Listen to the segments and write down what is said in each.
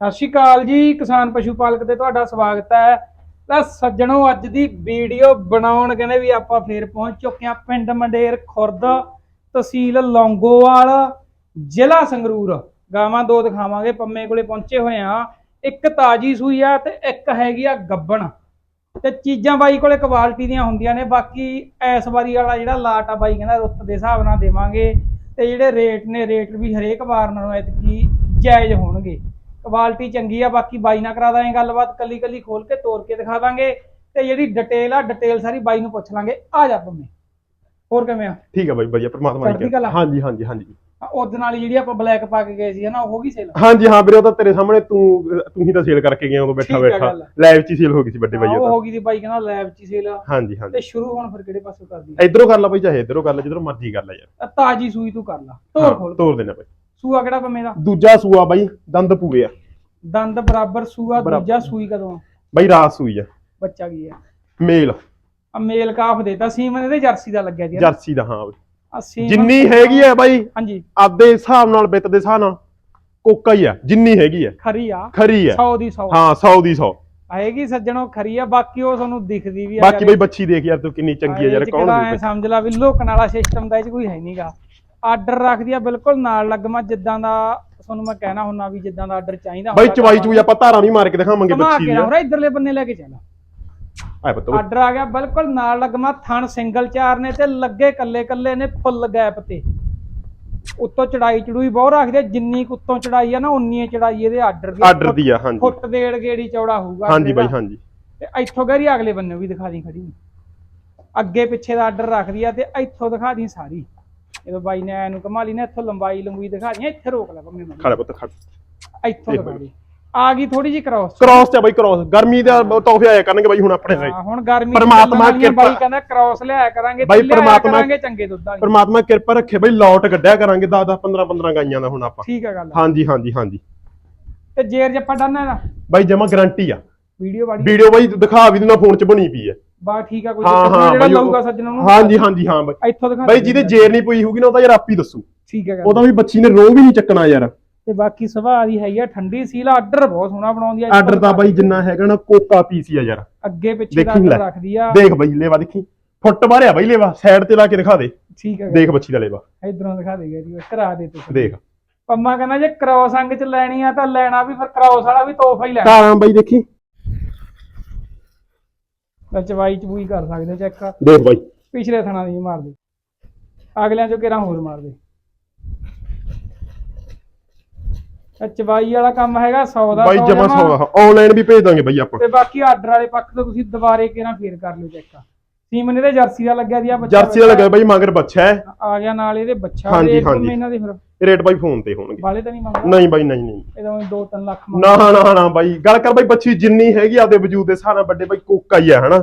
ਸਤਿ ਸ਼੍ਰੀ ਅਕਾਲ ਜੀ, ਕਿਸਾਨ ਪਸ਼ੂ ਪਾਲਕ ਤੇ ਤੁਹਾਡਾ ਸਵਾਗਤ ਹੈ। ਤਾਂ ਸੱਜਣੋ, ਅੱਜ ਦੀ ਵੀਡੀਓ ਬਣਾਉਣ ਕਹਿੰਦੇ ਵੀ ਆਪਾਂ ਫੇਰ ਪਹੁੰਚ ਚੁੱਕੇ ਹਾਂ ਪਿੰਡ ਮੰਡੇਰ ਖੁਰਦ ਤਹਿਸੀਲ ਲੌਂਗੋਵਾਲ, ਜ਼ਿਲ੍ਹਾ ਸੰਗਰੂਰ। ਗਾਵਾਂ ਦੋ ਦਿਖਾਵਾਂਗੇ, ਪੰਮੇ ਕੋਲੇ ਪਹੁੰਚੇ ਹੋਏ ਆ ਇੱਕ ਤਾਜੀ ਸੂਈ ਆ ਤੇ ਇੱਕ ਹੈਗੀ ਆ ਗੱਬਣ। ਤੇ ਚੀਜ਼ਾਂ ਬਾਈ ਕੋਲੇ ਕੁਆਲਿਟੀ ਦੀਆਂ ਹੁੰਦੀਆਂ ਨੇ, ਬਾਕੀ ਇਸ ਵਾਰੀ ਵਾਲਾ ਜਿਹੜਾ ਲਾਟ ਆ ਬਾਈ ਕਹਿੰਦਾ ਰੁੱਤ ਦੇ ਹਿਸਾਬ ਨਾਲ ਦੇਵਾਂਗੇ। ਤੇ ਜਿਹੜੇ ਰੇਟ ਨੇ, ਰੇਟ ਵੀ ਹਰੇਕ ਵਾਰ ਨਾਲੋਂ ਐਤਕੀ ਜਾਇਜ਼ ਹੋਣਗੇ। ਕੁਆਲਿਟੀ ਚੰਗੀ ਆ ਬਾਕੀ ਬਾਈ ਨਾਲ ਕਰਾ ਦਾਂਗੇ ਗੱਲਬਾਤ ਕੱਲੀ ਕੱਲੀ ਖੋਲ ਕੇ ਤੋੜ ਕੇ ਦਿਖਾ ਦਾਂਗੇ ਤੇ ਜਿਹੜੀ ਡਿਟੇਲ ਆ ਡਿਟੇਲ ਸਾਰੀ ਬਾਈ ਨੂੰ ਪੁੱਛ ਲਾਂਗੇ। ਆ ਜਾ ਪੰਮੇ। ਹੋਰ ਕਿਵੇਂ ਆ? ਠੀਕ ਹੈ ਬਾਈ ਵਧੀਆ ਪ੍ਰਮਾਤਮਾ ਦੀ ਕਿਰਪਾ। ਹਾਂਜੀ ਹਾਂਜੀ ਹਾਂਜੀ। ਉਹਦੇ ਨਾਲ ਜਿਹੜੀ ਆਪਾਂ ਬਲੈਕ ਪਾ ਕੇ ਗਏ ਸੀ ਹਨਾ ਉਹ ਗਈ ਸੇਲ ਹਾਂਜੀ ਹਾਂ ਵੀਰੇ ਉਹ ਤਾਂ ਤੇਰੇ ਸਾਹਮਣੇ ਤੂੰ ਤੂੰ ਹੀ ਤਾਂ ਸੇਲ ਕਰਕੇ ਗਿਆ ਉਦੋਂ ਬੈਠਾ ਬੈਠਾ। ਲਾਈਵ 'ਚ ਹੀ ਸੇਲ ਹੋ ਗਈ ਸੀ ਵੱਡੇ ਬਾਈ ਉਹ ਹੋ ਗਈ ਦੀ ਬਾਈ ਕਹਿੰਦਾ ਲੈਬ ਚ ਸੇਲ ਹਾਂਜੀ ਹਾਂਜੀ। ਤੇ ਸ਼ੁਰੂ ਹੁਣ ਫਿਰ ਕਿਹੜੇ ਪਾਸੋਂ ਕਰਦੀ ਇਧਰੋਂ ਕਰ ਲਾ ਬਾਈ ਚਾਹੇ ਇਧਰੋਂ ਕਰ ਲੈ ਜਿੱਧਰੋਂ ਮਰਜ਼ੀ ਕਰ ਲੈ ਯਾਰ। ਆ ਤਾਜੀ ਸੂਈ ਤੂੰ ਕਰ ਲਾ। ਤੋੜ ਹਾਂ, ਖੋਲ। ਤੋੜ ਦੇਣਾ ਬਾਈ। ਸੂਆ ਕਿਹੜਾ ਪੰਮੇ ਦਾ? ਦੂਜਾ ਸੂਆ ਬਾਈ ਦੰਦ ਪੂਏ ਆ। ਦੰਦ ਬਰਾਬਰ ਸੂਆ ਬਰਾਬਰ। ਦੂਜਾ ਸੂਈ ਕਦੋਂ ਬਾਈ ਰਾਤ ਸੂਈ ਆ। ਬੱਚਾ ਕੀ ਹੈ ਮੇਲ। ਆ ਮੇਲ ਕਾਫ ਦੇਤਾ ਸੀਮਨ ਇਹਦੇ ਜਰਸੀ ਦਾ ਲੱਗਿਆ ਜੀ ਜਰਸੀ ਦਾ ਹਾਂ। ਬਾਈ ਆ ਸੀਮਨ ਜਿੰਨੀ ਹੈਗੀ ਆ ਬਾਈ ਹਾਂਜੀ। ਆਪਦੇ ਹਿਸਾਬ ਨਾਲ ਬਿੱਤ ਦੇ ਹਿਸਾਬ ਨਾਲ ਕੋਕਾ ਹੀ ਆ ਜਿੰਨੀ ਹੈਗੀ ਆ। ਖਰੀ ਆ। ਖਰੀ ਆ। 100 ਦੀ 100 ਹਾਂ 100 ਦੀ 100 ਆਏਗੀ ਸੱਜਣੋ ਖਰੀ ਆ ਬਾਕੀ ਉਹ ਤੁਹਾਨੂੰ ਦਿਖਦੀ ਵੀ ਆ ਬਾਕੀ ਬਾਈ ਬੱਚੀ ਦੇਖ ਯਾਰ ਤੂੰ ਕਿੰਨੀ ਚੰਗੀ ਆ ਯਾਰ ਕੌਣ ਦੀ ਸਮਝ ਲਾ ਵੀ ਲੋਕਣ ਵਾਲਾ ਸਿਸਟਮ ਦਾ ਇਹ 'ਚ ਕੋਈ ਹੈ ਨਹੀਂਗਾ ਆਰਡਰ ਰੱਖਦੀ ਆ ਬਿਲਕੁਲ ਨਾਲ ਲੱਗਮਾ ਜਿੱਦਾਂ ਦਾ ਤੁਹਾਨੂੰ ਮੈਂ ਕਹਿਣਾ ਹੁੰਨਾ ਵੀ ਜਿੱਦਾਂ ਦਾ ਆਰਡਰ ਚਾਹੀਦਾ ਬਾਈ ਚਵਾਈ ਚੂਈ ਆਪਾਂ ਧਾਰਾਂ ਵੀ ਮਾਰ ਕੇ ਦਿਖਾਵਾਂਗੇ ਬੱਚੀ ਦੀ ਨਾ। ਇਧਰਲੇ ਬੰਨੇ ਲੈ ਕੇ ਚੱਲ। ਆਏ ਪੁੱਤ। ਆਰਡਰ ਆ ਗਿਆ ਬਿਲਕੁਲ ਨਾਲ ਲੱਗਮਾ ਥਣ ਸਿੰਗਲ ਚਾਰ ਨੇ ਤੇ ਲੱਗੇ ਕੱਲੇ ਕੱਲੇ ਨੇ ਫੁੱਲ ਗੈਪ ਤੇ। ਉੱਤੋਂ ਚੜਾਈ ਚੜੂਈ ਬਹੁਤ ਰੱਖਦੇ ਜਿੰਨੀ ਕੁ ਉੱਤੋਂ ਚੜਾਈ ਆ ਨਾ ਉਨੀ ਚੜਾਈ ਇਹਦੇ ਆਰਡਰ ਦੀ। ਆਰਡਰ ਦੀ ਆ ਹਾਂਜੀ। ਫੁੱਟ ਡੇਢ ਗੇੜੀ ਚੌੜਾ ਹੋਊਗਾ ਹਾਂਜੀ ਬਾਈ। ਹਾਂਜੀ। ਤੇ ਇੱਥੋਂ ਗਰੀ ਅਗਲੇ ਬੰਨੇ ਵੀ ਦਿਖਾ ਦੀ ਖੜੀ। ਅੱਗੇ ਪਿੱਛੇ ਦਾ ਆਰਡਰ ਰੱਖਦੀ ਆ ਤੇ ਇੱਥੋਂ ਦਿਖਾ ਦੀ ਸਾਰੀ। ਜਦੋਂ ਬਾਈ ਨੇ ਐਨੂੰ ਕਮਾ ਲਈ ਨਾ ਇੱਥੋਂ ਲੰਬਾਈ ਲੰਬੂਈ ਦਿਖਾ ਦੀ ਇੱਥੇ ਰੋਕ ਲੈ ਪੰਮੇ ਖੜਾ ਪੁੱਤ ਖੜ ਇੱਥੋਂ। ਦੀ ਆ ਗਈ ਥੋੜੀ ਜੀ ਕ੍ਰਾਸ ਕ੍ਰਾਸ ਤੇ ਬਾਈ ਕ੍ਰਾਸ ਗਰਮੀ ਦਾ ਤੋਹਫੇ ਆਇਆ ਕਰਨਗੇ ਬਾਈ ਹੁਣ ਆਪਣੇ ਲਈ। ਹੁਣ ਗਰਮੀ ਪਰਮਾਤਮਾ ਵਾਲੀਆਂ ਬਾਈ ਕਿਰਪਾ- ਕਹਿੰਦਾ ਕ੍ਰਾਸ ਲਿਆਇਆ ਕਰਾਂਗੇ ਬਾਈ ਪਰਮਾਤਮਾ- ਕਰਾਂਗੇ ਚੰਗੇ ਦੁੱਧ ਵਾਲੀ। ਪਰਮਾਤਮਾ ਕਿਰਪਾ ਰੱਖੇ ਬਾਈ ਲੌਟ ਕੱਢਿਆ ਕਰਾਂਗੇ 10 10 15 15 ਗਾਈਆਂ ਦਾ ਹੁਣ ਆਪਾਂ। ਠੀਕ ਹੈ ਗੱਲ ਹਾਂਜੀ ਹਾਂਜੀ ਹਾਂਜੀ। ਤੇ ਜੇਰ ਜੱਪਾ ਡਨ ਨਾ ਬਾਈ ਜਮਾ ਗਾਰੰਟੀ ਆ। ਵੀਡੀਓ ਵੀਡੀਓ ਬਾਈ ਦਿਖਾ ਵੀ ਦਿਨਾ ਫੋਨ 'ਚ ਬਣੀ ਪਈ ਹੈ ਬਾ ਠੀਕ ਆ ਕੋਈ ਹਾਂ ਜਿਹੜਾ ਬਾਈ ਉਹ- ਲਊਗਾ ਸੱਜਣਾ ਨੂੰ ਹਾਂਜੀ ਹਾਂਜੀ ਹਾਂ ਬਾਈ। ਇੱਥੋਂ ਦਿਖਾ ਬਾਈ ਜਿਹਦੇ ਜੇਰ ਨਹੀਂ ਪਈ ਹੋਊਗੀ ਨਾ ਉਹ ਤਾਂ ਯਾਰ ਆਪ ਹੀ ਦੱਸੂ। ਠੀਕ ਹੈ ਗੱਲ। ਉਹਦਾ ਵੀ ਬੱਚੀ ਨੇ ਰੋਹ ਵੀ ਨਹੀਂ ਚੱਕਣਾ ਯਾਰ। ਤੇ ਬਾਕੀ ਸੁਭਾਅ ਦੀ ਹੈਗੀ ਆ ਠੰਡੀ ਸੀਲ ਆਰਡਰ ਬਹੁਤ ਸੋਹਣਾ ਬਣਾਉਂਦੀ ਆ ਆਰਡਰ ਤਾਂ ਬਾਈ ਜਿੰਨਾ ਹੈਗਾ ਨਾ ਕੋਕਾ ਪੀਸ ਹੀ ਆ ਯਾਰ। ਅੱਗੇ ਪਿੱਛੇ ਦਾ ਦੇਖੀ ਲੈ। ਆਰਡਰ ਰੱਖਦੀ ਆ। ਦੇਖ ਬਾਈ ਲੇਵਾ ਦੇਖੀ। ਫੁੱਟ ਮਾਰਿਆ ਬਾਈ ਲੇਵਾ ਸਾਈਡ ਤੇ ਲਾ ਕੇ ਦਿਖਾ ਦੇ। ਠੀਕ ਹੈ ਦੇਖ ਬੱਚੀ ਦਾ ਲੇਵਾ। ਇਧਰੋਂ ਦਿਖਾ ਦੇਗਾ ਜੀ ਕਰਾ ਦੇ ਤੁਸੀਂ। ਦੇਖ। ਪੰਮਾ ਕਹਿੰਦਾ ਜੇ ਕ੍ਰੋਸ ਅੰਗ ਚ ਲੈਣੀ ਆ ਤਾਂ ਲੈਣਾ ਵੀ ਫਿਰ ਕ੍ਰੋਸ ਵਾਲਾ ਵੀ ਤੋਹਫਾ ਹੀ ਲੈਣਾ। ਧਾਰਾਂ ਬਾਈ ਦੇਖੀ। ਤਾਂ ਚਵਾਈ ਚਬੂਈ ਕਰ ਸਕਦੇ ਚੈੱਕ ਦੇਖ ਬਾਈ। ਪਿਛਲੇ ਥਣਾ ਦੀ ਮਾਰ ਦੇ। ਅਗਲਿਆਂ ਚੋਂ ਕਿਹੜਾ ਹੋਰ ਮਾਰ ਦੇ? ਇਹ ਚਵਾਈ ਵਾਲਾ ਕੰਮ ਹੈਗਾ 100 ਦਾ ਬਾਈ 100 ਜਮਾ ਜਮਾਂ। ਸੌ ਆਨਲਾਈਨ ਵੀ ਭੇਜ ਦਾਂਗੇ ਬਾਈ ਆਪਾਂ। ਤੇ ਬਾਕੀ ਆਰਡਰ ਵਾਲੇ ਪੱਖ ਤੋਂ ਤੁਸੀਂ ਦੁਬਾਰੇ ਕਿਹੜਾ ਫੇਰ ਕਰ ਲਿਓ ਚੈੱਕ ਸੀਮਨ ਇਹਦੇ ਜਰਸੀ ਦਾ ਲੱਗਿਆ ਦੀ ਆ ਬੱਚਾ ਜਰਸੀ ਦਾ ਲੱਗਿਆ ਬਾਈ ਮਗਰ ਬੱਚਾ ਹੈ। ਆ ਗਿਆ ਨਾਲ ਇਹਦੇ ਬੱਚਾ ਰੇਟ ਹਾਂਜੀ। ਇਹਨਾਂ ਦੇ ਫਿਰ ਰੇਟ ਬਾਈ ਫੋਨ ਤੇ ਹੋਣਗੇ। ਵਾਲੇ ਤਾਂ ਨਹੀਂ ਮੰਗਦਾ? ਨਹੀਂ ਬਾਈ ਨਹੀਂ ਨਹੀਂ। ਇਹਦਾ 2-3 ਲੱਖ ਮੰਗਦਾ। ਨਾ ਨਾ ਨਾ ਬਾਈ ਗੱਲ ਕਰ ਬਾਈ ਬੱਚੀ ਜਿੰਨੀ ਹੈਗੀ ਆਪਦੇ ਵਜੂਦ ਦੇ ਸਾਰਾ ਵੱਡੇ ਬਾਈ ਕੋਕਾ ਹੀ ਆ ਹਨਾ?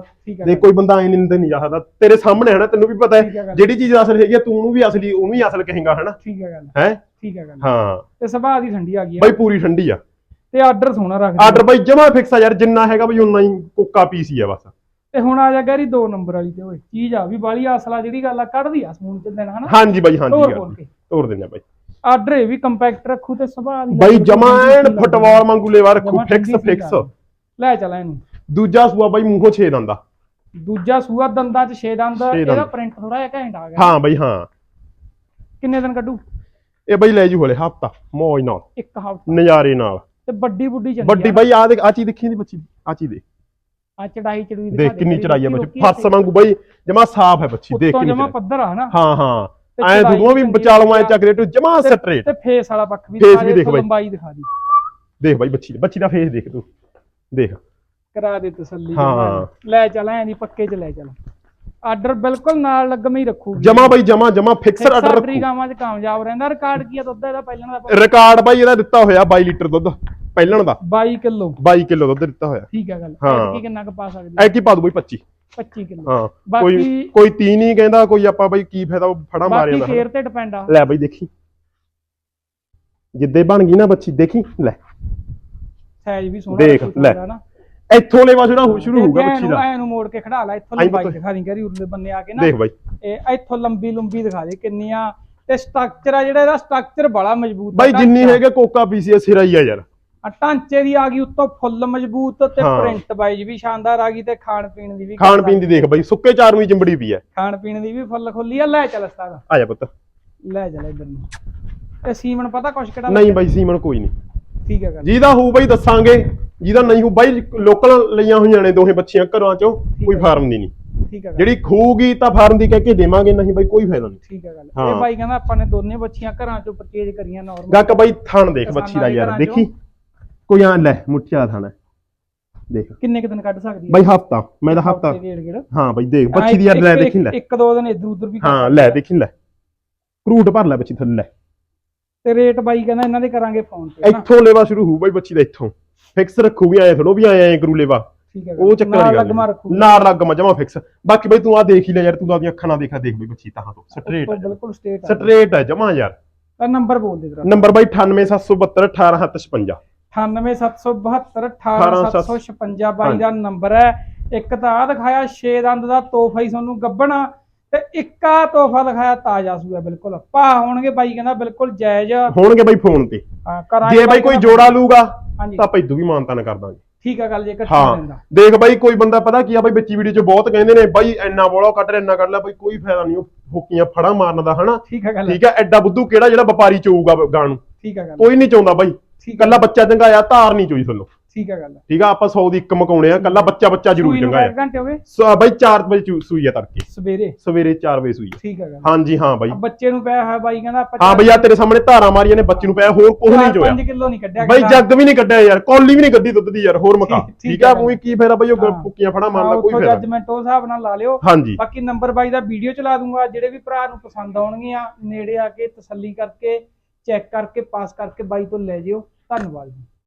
ਦੇ ਕੋਈ ਬੰਦਾ ਐ ਨਿੰਦ ਨਹੀਂ ਜਾਹਦਾ ਤੇਰੇ ਸਾਹਮਣੇ ਹੈ ਨਾ ਤੈਨੂੰ ਵੀ ਪਤਾ ਹੈ। ਜਿਹੜੀ ਚੀਜ਼ ਅਸਲ ਹੈਗੀ ਤੂੰ ਉਹਨੂੰ ਵੀ ਅਸਲੀ ਉਹਨੂੰ ਹੀ ਅਸਲ ਕਹੇਗਾ ਹਨਾ? ਠੀਕ ਹੈ ਗੱਲ। ਹੈ? ਠੀਕ ਹੈ ਗੱਲ। ਹਾਂ। ਤੇ ਸੁਭਾਅ ਦੀ ਠੰਡੀ ਆ ਗਈ ਬਾਈ ਪੂਰੀ ਠੰਡੀ ਆ। ਤੇ ਆਰਡਰ ਸੋਹਣਾ ਰੱਖਦੀ ਆਰਡਰ ਬਾਈ ਜਮਾ ਫਿਕਸ ਆ ਯਾਰ ਜਿੰਨਾ ਹੈਗਾ ਬਈ ਉਨਾ ਹੀ ਕੋਕਾ ਪੀਸ ਹੀ ਆ ਬਸ। ਤੇ ਹੁਣ ਆ ਜਾ ਗੈਰੀ 2 ਨੰਬਰ ਵਾਲੀ ਤੇ ਓਏ ਚੀਜ਼ ਆ ਵੀ ਬਾਲੀ ਅਸਲਾ ਜਿਹੜੀ ਗੱਲ ਆ ਕੱਢਦੀ ਆ ਸਮੂਨ ਚ ਦੇਣਾ ਹਨਾ? ਹਾਂਜੀ ਬਾਈ ਹਾਂਜੀ ਤੋੜ ਦਿੰਦੇ ਆ ਬਾਈ। ਆਰਡਰ ਇਹ ਵੀ ਕੰਪੈਕਟ ਰੱਖੂ ਤੇ ਸੁਭਾਅ ਦੀ ਬਾਈ ਜਮਾ ਐਨ ਫੁੱਟਬਾਲ ਵਾਂਗੂ ਲੈਵਾ ਰੱਖੂ ਜਮਾਂ ਫਿਕਸ ਠੰਡੀ ਫਿਕਸ। ਲੈ ਚਲਾ ਇਹਨੂੰ। ਦੂਜਾ ਸੂਆ ਬਾਈ ਮੂੰਹੋਂ ਛੇ ਦੰਦਾ ਦੂਜਾ ਸੂਆ ਦੰਦਾਂ ਚ 6 ਦੰਦ ਛੇ ਇਹਦਾ। ਪ੍ਰਿੰਟ ਥੋੜਾ ਜਿਹਾ ਘੈਂਟ ਆ ਗਿਆ। ਹਾਂ ਬਾਈ ਹਾਂ। ਕਿੰਨੇ ਦਿਨ ਕੱਢੂ? ਇਹ ਬਾਈ ਲੈ ਜੂ ਹਲੇ ਹਫਤਾ ਮੌਜ ਨਾਲ। ਇੱਕ ਹਫ਼ਤਾ। ਨਜ਼ਾਰੇ ਨਾਲ। ਤੇ ਵੱਡੀ ਬੁੱਢੀ ਚੰਗੀ ਵੱਡੀ ਬਾਈ ਆ ਦੇਖ ਆ ਚੀਜ਼ ਦੇਖੀ ਦੀ ਬੱਚੀ ਦੀ? ਆ ਚੀਜ਼ ਦੇਖ। ਆ ਚੜਾਈ ਚੜੂਈ ਦੇਖ ਕਿੰਨੀ ਚੜਾਈ ਆ ਬੱਚੀ ਫਰਸ ਵਾਂਗੂ ਬਾਈ ਜਮਾ ਸਾਫ਼ ਹੈ ਬੱਚੀ ਦੇਖ ਕਿੰਨੀ ਜਮਾ ਚੜਾਈ। ਪੱਧਰ ਆ ਹਨਾ? ਹਾਂ ਹਾਂ। ਐ ਦੂਰੋਂ ਵੀ ਬਚਾਲੋ ਐ। ਚੱਕ ਰੇਟ ਜਮਾ ਸਟ੍ਰੇਟ ਤੇ ਫੇਸ ਵਾਲਾ ਪੱਖ ਵੀ ਦੇਖ ਬਾਈ। ਲੰਬਾਈ ਦਿਖਾ ਦੀ। ਦੇਖ ਬਾਈ ਬੱਚੀ ਬੱਚੀ ਦਾ ਫੇਸ ਦੇਖ ਤੂੰ। ਦੇਖ। ਕਰਾ ਦੇ ਤਸੱਲੀ। ਹਾਂ। ਲੈ ਚੱਲ ਐ ਨਹੀਂ ਪੱਕੇ ਚ ਲੈ ਚੱਲ। ਆਰਡਰ ਬਿਲਕੁਲ ਨਾਲ ਲੱਗਮ ਹੀ ਰੱਖੂਗੀ ਜਮਾ ਬਾਈ ਜਮਾ ਜਮਾ ਫਿਕਸਰ ਆਰਡਰ ਰੱਖੂ। ਗਾਵਾਂ ਚ ਕਾਮਯਾਬ ਰਹਿੰਦਾ। ਰਿਕਾਰਡ ਕੀ ਆ ਦੁੱਧ ਇਹਦਾ ਪਹਿਲਾਂ ਦਾ ਰਿਕਾਰਡ ਬਾਈ ਇਹਦਾ ਦਿੱਤਾ ਹੋਇਆ 22 ਲੀਟਰ ਦੁੱਧ। ਪਹਿਲਣ ਦਾ। 22 ਕਿਲੋ। 22 ਕਿਲੋ ਦੁੱਧ ਦਿੱਤਾ ਹੋਇਆ। ਠੀਕ ਹੈ ਗੱਲ। ਹਾਂ। ਕੀ ਕਿੰਨਾ ਕੁ ਪਾ ਸਕਦੀ ਐ ਕੀ ਪਾ ਦੂ ਬਾਈ 25 25 ਕਿਲੋ। ਹਾਂ ਬਾਕੀ- ਕੋਈ 3 ਨਹੀਂ ਕਹਿੰਦਾ ਕੋਈ ਆਪਾਂ ਬਾਈ ਕੀ ਫਾਇਦਾ ਉਹ ਫੜਾ ਮਾਰ ਬਾਕੀ ਕੇਅਰ ਤੇ ਡਿਪੈਂਡ ਆ। ਲੈ ਬਾਈ ਦੇਖੀ। ਜਿੱਦੇ ਬਣ ਗਈ ਨਾ ਬੱਚੀ ਦੇਖੀ ਲੈ। ਸਾਈਜ਼ ਵੀ ਸੋਹਣਾ ਦੇਖ, ਰੱਖੂ ਲੈ। ਥੋੜ੍ਹਾ ਨਾ। ਇੱਥੋਂ ਲੈਵਾ ਜਿਹੜਾ ਹੋ- ਸ਼ੁਰੂ ਹੋਊਗਾ ਤੇ ਬੱਚੀ ਐਨੂੰ- ਦਾ। ਐਨੂੰ ਮੋੜ ਕੇ ਖੜਾ ਲੈ ਇੱਥੋਂ ਆਈਂ ਲੰਬਾਈ ਪਤਾ- ਦਿਖਾ ਦੀ ਕਰੀ ਉਰਲੇ ਬੰਨੇ ਆ ਕੇ ਨਾ। ਦੇਖ ਬਾਈ। ਇਹ ਇੱਥੋਂ ਲੰਬੀ ਲੰਬੀ ਦਿਖਾ ਦੇ ਕਿੰਨੀਆਂ। ਤੇ ਸਟਰਕਚਰ ਆ ਜਿਹੜਾ ਇਹਦਾ ਸਟਰਕਚਰ ਬੜਾ ਮਜ਼ਬੂਤ ਆ। ਬਾਈ ਜਿੰਨੀ ਢਾਂਚਾ। ਹੈਗੇ ਕੋਕਾ ਪੀਸੀ ਸਿਰਾ ਹੀ ਆ ਯਾਰ। ਆ ਢਾਂਚੇ ਦੀ ਆ ਗਈ ਉੱਤੋਂ ਫੁੱਲ ਮਜ਼ਬੂਤ ਤੇ ਹਾਂ। ਪ੍ਰਿੰਟ ਵਾਈਜ਼ ਵੀ ਸ਼ਾਨਦਾਰ ਆ ਗਈ ਤੇ ਖਾਣ ਪੀਣ ਦੀ ਵੀ ਖਾਣ ਪੀਣ ਦੀ ਦੇਖ ਬਾਈ ਸੁੱਕੇ ਚਾਰਵੀਂ ਚਿੰਬੜੀ ਪਈ ਹੈ ਖਾਣ ਪੀਣ ਦੀ ਵੀ ਫੁੱਲ ਖੁੱਲੀ ਆ ਲੈ ਚੱਲ ਉਸਤਾਦ। ਆ ਜਾ ਪੁੱਤ। ਲੈ ਚੱਲ ਇਧਰ ਨੂੰ। ਤੇ ਸੀਮਨ ਪਤਾ ਕੁਛ ਕਿਹੜਾ ਨਹੀਂ ਬਾਈ ਸੀਮਨ ਕੋਈ ਨਹੀਂ। ਠੀਕ ਹੈ ਗੱਲ। ਜਿਹਦਾ ਹੋਊ ਬਾਈ ਦੱਸਾਂਗੇ ਜਿਹਦਾ ਨਹੀਂ ਹੋਊ ਬਾਈ ਲੋਕਲ ਲਈਆਂ ਹੋਈਆਂ ਨੇ ਦੋਹੇ ਬੱਚੀਆਂ ਘਰਾਂ ਚੋਂ ਕੋਈ। ਫਾਰਮ ਦੀ ਨਹੀਂ। ਠੀਕ ਹੈ ਗੱਲ। ਜਿਹੜੀ ਖੂਗੀ ਤਾਂ ਫਾਰਮ ਦੀ ਕਹਿ ਕੇ ਦੇਵਾਂਗੇ ਨਹੀਂ ਬਾਈ ਕੋਈ ਫਾਇਦਾ ਨਹੀਂ। ਠੀਕ ਹੈ ਗੱਲ। ਹਾਂ। ਇਹ ਬਾਈ ਕਹਿੰਦਾ ਆਪਾਂ ਨੇ ਦੋਨੇ ਬੱਚੀਆਂ ਘਰਾਂ ਚੋਂ ਪਰਚੇਜ ਕਰੀਆਂ ਨਾਰਮਲ ਗੱਕ ਬਾਈ ਥਣ ਦੇਖ ਬੱਚੀ ਦਾ ਯਾਰ ਦੇਖੀ? ਕੋਈ ਆਂ ਲੈ ਮੁੱਠਿਆ ਥਣ। ਹੈ। ਦੇਖ। ਕਿੰਨੇ ਕੁ ਦਿਨ ਕੱਢ ਸਕਦੀ ਹੈ? ਬਾਈ ਹਫਤਾ ਮੈਂ ਤਾਂ ਹਫਤਾ। ਹਫ਼ਤੇ ਡੇਢ ਗੇੜ ਹਾਂ ਬਾਈ ਦੇਖ ਬੱਚੀ ਦੀ ਯਾਰ ਲੈ ਦੇਖੀ ਲੈ। ਇੱਕ ਦੋ ਦਿਨ ਇਧਰ ਉਧਰ ਵੀ ਹਾਂ ਲੈ ਦੇਖੀ ਲੈ। ਕਰੂਟ ਭਰ ਲੈ ਬੱਚੀ ਥੱਲੇ। ਲੈ ਤੇ ਰੇਟ ਬਾਈ ਕਹਿੰਦਾ ਇਹਨਾਂ ਦੇ ਕਰਾਂਗੇ ਫੋਨ ਤੇ? ਇੱਥੋਂ ਲੈਵਾ ਸ਼ੁਰੂ ਹੋਊ ਬਾਈ ਬੱਚੀ ਦਾ ਇੱਥੋਂ। ਫਿਕਸ ਰੱਖੂਗੀ ਐ ਥੋੜੋ ਵੀ ਆਏ ਐ ਕਰੂ ਲੈਵਾ। ਠੀਕ ਹੈ ਉਹ ਚੱਕਰ ਨਹੀਂ। ਲੱਗਮਾ ਰੱਖੂ ਲੱਗਮਾ ਜਮਾ ਫਿਕਸ ਬਾਕੀ ਬਾਈ ਤੂੰ ਆ ਦੇਖ ਹੀ ਲੈ ਯਾਰ ਤੂੰ ਆਪਣੀਆਂ ਅੱਖਾਂ ਨਾਲ ਦੇਖਾ ਦੇਖ ਬਈ ਬੱਚੀ ਤਾਂ ਤੋਂ। ਸਟ੍ਰੇਟ ਬਿਲਕੁਲ ਸਟੇਟ ਆ। ਸਟ੍ਰੇਟ ਹੈ ਜਮਾ ਯਾਰ। ਤਾਂ ਨੰਬਰ ਬੋਲ ਦੇ ਜਰਾ ਨੰਬਰ ਬਾਈ 98772 18756 98772 18756 ਬਾਈ ਦਾ ਨੰਬਰ ਹੈ। ਇੱਕ ਤਾਂ ਆ ਦਿਖਾਇਆ 6 ਦੰਦ ਦਾ ਤੋਹਫਾ ਹੀ ਤੁਹਾਨੂੰ ਗੱਬਣਾ ਤੇ ਇੱਕ ਤੋਹਫਾ ਦਿਖਾਇਆ ਤਾਜ਼ਾ ਸੂਆ ਬਿਲਕੁਲ। ਭਾ ਹੋਣਗੇ ਬਾਈ ਕਹਿੰਦਾ ਬਿਲਕੁਲ ਜਾਇਜ਼। ਹੋਣਗੇ ਬਾਈ ਫੋਨ ਤੇ। ਜੇ ਬਾਈ ਕੋਈ ਜੋੜਾ ਲੂਗਾ ਤਾਂ ਇਦੋਂ ਵੀ ਮਾਨਤਾ ਨਾ ਕਰ ਦਾਂਗੇ। ਠੀਕ ਆ ਗੱਲ ਜੇ ਹਾਂ। ਦਿੰਦਾ। ਦੇਖ ਬਾਈ ਕੋਈ ਬੰਦਾ ਪਤਾ ਕੀ ਆ ਬਾਈ ਵਿੱਚੀ ਵੀਡੀਓ 'ਚ ਬਹੁਤ ਕਹਿੰਦੇ ਨੇ ਬਾਈ ਇੰਨਾ ਬੋਲਾ ਕੱਢ ਰਿਹਾ ਇੰਨਾ ਕੱਢ ਲਿਆ ਬਾਈ ਕੋਈ ਫਾਇਦਾ ਨਹੀਂ ਉਹ ਹੁੱਕੀਆਂ ਫੜਾ ਮਾਰਨ ਦਾ ਹਨਾ? ਠੀਕ ਆ ਗੱਲ। ਠੀਕ ਆ ਐਡਾ ਬੁੱਧੂ ਕਿਹੜਾ ਜਿਹੜਾ ਵਪਾਰੀ ਚੋਊਗਾ ਗਾਂ ਨੂੰ ਠੀਕ ਆ ਗੱਲ। ਕੋਈ ਨਹੀਂ ਚਾਹੁੰਦਾ ਬਾਈ। ਠੀਕ ਆ ਕੱਲਾ ਬੱਚਾ ਚੰਗਾਇਆ ਧਾਰ ਨਹੀਂ ਚੋਈ ਤੁਹਾਨੂੰ। ਠੀਕ ਆ ਗੱਲ ਠੀਕ ਆ ਆਪਾਂ 100 ਦੀ ਇੱਕ ਮਕਾਉਣੇ ਆ ਕੱਲਾ ਬੱਚਾ ਬੱਚਾ ਜ਼ਰੂਰ ਘੰਟੇ ਹੋ ਗਏ? ਸੋ ਬਾਈ 4 ਵਜੇ ਚੂ- ਸੂਈ ਆ ਤੜਕੇ। ਸਵੇਰੇ? ਸਵੇਰੇ 4 ਵਜੇ ਸੂਈ ਆ। ਠੀਕ ਆ ਗੱਲ ਹਾਂਜੀ ਹਾਂ ਬਾਈ। ਆ ਬੱਚੇ ਨੂੰ ਪਿਆ ਹੋਇਆ ਬਾਈ ਕਹਿੰਦਾ ਆਪਾਂ ਹਾਂ ਬਈ ਆ ਤੇਰੇ ਸਾਹਮਣੇ ਧਾਰਾਂ ਮਾਰੀਆਂ ਨੇ ਬੱਚੇ ਨੂੰ ਪਿਆ ਹੋਰ ਕੁਝ ਨਹੀਂ ਚੋਇਆ। 5 ਕਿਲੋ ਨਹੀਂ ਕੱਢਿਆ ਬਾਈ। ਜੱਗ ਵੀ ਨਹੀਂ ਕੱਢਿਆ ਯਾਰ ਕੌਲੀ ਵੀ ਨਹੀਂ ਕੱਢੀ ਦੁੱਧ ਦੀ ਯਾਰ ਹੋਰ ਮਕਾ। ਠੀਕ- ਠੀਕ ਠੀਕ ਆ ਹੈ ਉਹ ਕੀ ਫੇਰਾ ਬਈ ਉਹ ਹਾਂ। ਪੁੱਕੀਆਂ ਫੜਾ ਹਾਂ, ਮਾਰਦਾ ਕੋਈ ਫਾਇਦਾ ਜੱਜਮੈਂਟ ਉਸ ਹਿਸਾਬ ਨਾਲ ਲਾ ਲਿਓ। ਹਾਂਜੀ। ਬਾਕੀ ਨੰਬਰ ਬਾਈ ਦਾ ਵੀਡੀਓ ਚਲਾ ਦੂੰਗਾ ਜਿਹੜੇ ਵੀ ਭਰਾ ਨੂੰ ਪਸੰਦ ਆਉਣਗੀਆਂ ਨੇੜੇ ਆ ਕੇ ਤਸੱਲੀ ਕਰਕੇ ਚੈੱਕ ਕਰਕੇ ਪਾਸ ਕਰਕੇ ਬਾਈ ਤੋਂ ਲੈ ਜਿਓ। ਧੰਨਵਾਦ ਜੀ।